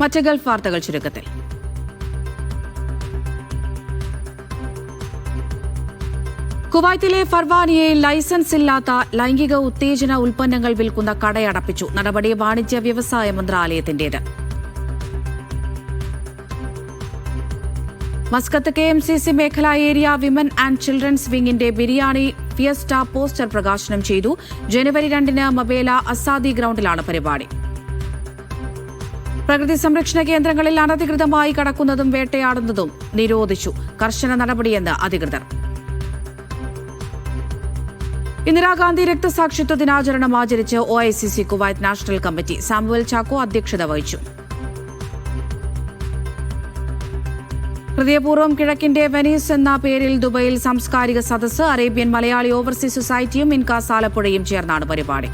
മറ്റ് ഗൾഫ് വാർത്തകൾ ചുരുക്കത്തിൽ. കുവൈത്തിലെ ഫർവാനിയയിൽ ലൈസൻസ് ഇല്ലാത്ത ലൈംഗിക ഉത്തേജന ഉൽപ്പന്നങ്ങൾ വിൽക്കുന്ന കടയടപ്പിച്ചു. നടപടി വാണിജ്യ വ്യവസായ മന്ത്രാലയത്തിന്റേത്. Muscat K M C C മേഖലാ ഏരിയ വിമൻ ആൻഡ് ചിൽഡ്രൻസ് വിംഗിന്റെ ബിരിയാണി ഫിയസ്റ്റ പോസ്റ്റർ പ്രകാശനം ചെയ്തു. ജനുവരി രണ്ടിന് മബേല അസാദി ഗ്രൌണ്ടിലാണ് പരിപാടി. പ്രകൃതി സംരക്ഷണ കേന്ദ്രങ്ങളിൽ അനധികൃതമായി കടക്കുന്നതും വേട്ടയാടുന്നതും നിരോധിച്ചു. കർശന നടപടിയെന്ന് അധികൃതർ. ഇന്ദിരാഗാന്ധി രക്തസാക്ഷിത്വ ദിനാചരണം ആചരിച്ച് O I C C Kuwait national committee Samuel Chacko അധ്യക്ഷത വഹിച്ചു. ഹൃദയപൂർവം കിഴക്കിന്റെ വെനീസ് എന്ന പേരിൽ ദുബൈയിൽ സാംസ്കാരിക സദസ്സ് അറേബ്യൻ മലയാളി ഓവർസീസ് സൊസൈറ്റിയും ഇൻകാസ് ആലപ്പുഴയും ചേർന്നാണ് പരിപാടി.